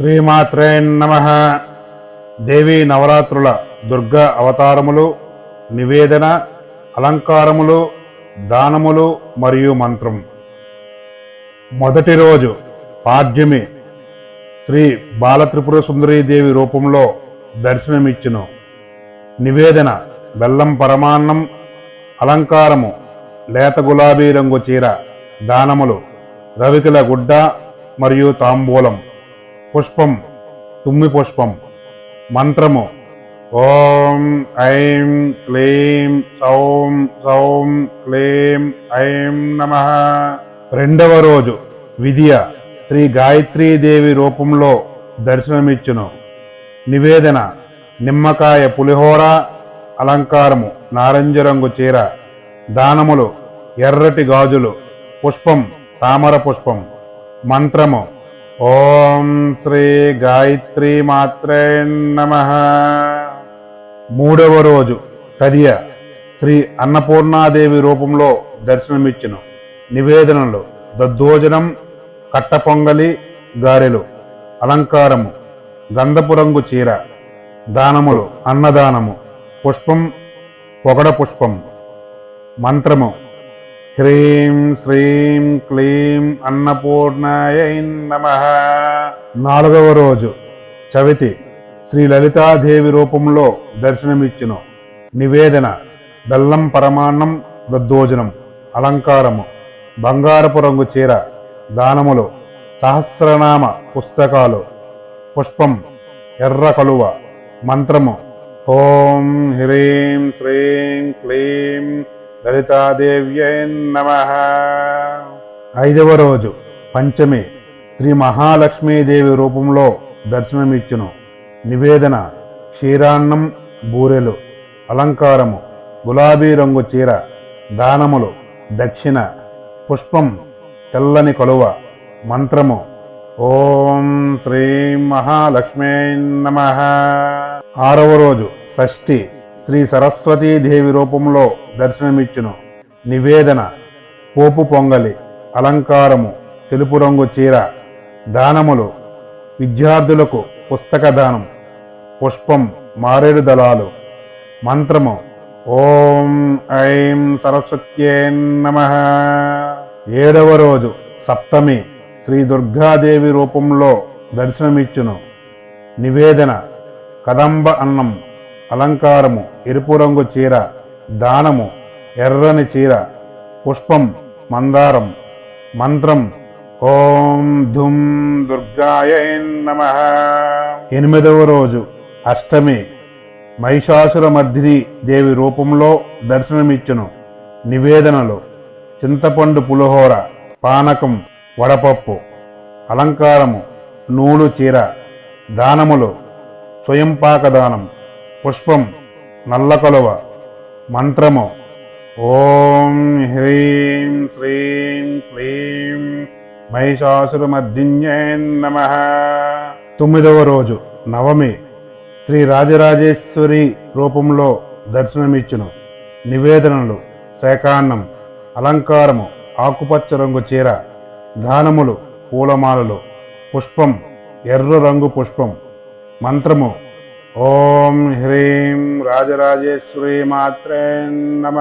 శ్రీమాత్రే నమ. దేవీ నవరాత్రుల దుర్గా అవతారములు నివేదన అలంకారములు దానములు మరియు మంత్రం. మొదటి రోజు పాడ్యమి శ్రీ బాలత్రిపుర సుందరీదేవి రూపంలో దర్శనమిచ్చును. నివేదన బెల్లం పరమాన్నం అలంకారము లేత గులాబీ రంగు చీర దానములు రవికిల గుడ్డ మరియు తాంబూలం. పుష్పం తుమ్మి పుష్పం. మంత్రము. ఓం ఐం క్లీం సౌం సౌం క్లీం ఐం నమ. రెండవ రోజు విద్య శ్రీ గాయత్రీదేవి రూపంలో దర్శనమిచ్చును. నివేదన నిమ్మకాయ పులిహోర అలంకారము నారింజ రంగు చీర దానములు ఎర్రటి గాజులు పుష్పం తామర పుష్పం. మంత్రము ఓం శ్రీ గాయత్రి మాత్రే నమ. మూడవ రోజు తదియ శ్రీ అన్నపూర్ణాదేవి రూపంలో దర్శనమిచ్చిన. నివేదనలు దద్దోజనం కట్టపొంగలి గారెలు అలంకారము గంధపు రంగు చీర దానములు అన్నదానము పుష్పం పొగడ పుష్పం మంత్రము హ్రీం శ్రీం క్లీం అన్నపూర్ణాయ నమ. నాలుగవ రోజు చవితి. శ్రీ లలితాదేవి రూపంలో దర్శనమిచ్చును. నివేదన బెల్లం పరమాన్నం దద్దోజనం అలంకారము బంగారపు రంగు చీర దానములు సహస్రనామ పుస్తకాలు పుష్పం ఎర్ర కలువ మంత్రము. ఓం హ్రీం శ్రీం క్లీం లలితాదేవ్యై నమ. ఐదవ రోజు పంచమి శ్రీ మహాలక్ష్మీదేవి రూపంలో దర్శనమిచ్చును. నివేదన క్షీరాన్నం బూరెలు అలంకారము గులాబీ రంగు చీర దానములు దక్షిణ పుష్పం తెల్లని కొలువ మంత్రము. ఓం శ్రీ మహాలక్ష్మీ నమ. ఆరవ రోజు షష్ఠి శ్రీ సరస్వతీదేవి రూపంలో దర్శనమిచ్చును. నివేదన పోపు పొంగలి అలంకారము తెలుపు రంగు చీర దానములు విద్యార్థులకు పుస్తక దానం పుష్పం మారేడు దళాలు మంత్రము ఓం ఐం సరస్వత్యే నమ. ఏడవ రోజు సప్తమి శ్రీ దుర్గాదేవి రూపంలో దర్శనమిచ్చును. నివేదన కదంబ అన్నం అలంకారము ఎరుపు రంగు చీర దానము ఎర్రని చీర పుష్పం మందారం మంత్రం ఓం ధుం దుర్గాయ నమ. ఎనిమిదవ రోజు అష్టమి మహిషాసురమర్దిని దేవి రూపంలో దర్శనమిచ్చును. నివేదనలు చింతపండు పులిహోర పానకం వడపప్పు అలంకారము నూలు చీర దానములు స్వయంపాక దానం పుష్పం నల్ల కొలువ మంత్రము. ఓం హ్రీం శ్రీం క్లీం మహిషాసురమర్దిన్యై నమ. తొమ్మిదవ రోజు నవమి. శ్రీ రాజరాజేశ్వరి రూపంలో దర్శనమిచ్చును. నివేదనలు శాకాన్నం అలంకారము ఆకుపచ్చ రంగు చీర దానములు పూలమాలలు పుష్పం ఎర్ర రంగు పుష్పం మంత్రము ఓం హ్రీం రాజరాజేశ్వరి మాత్రే నమ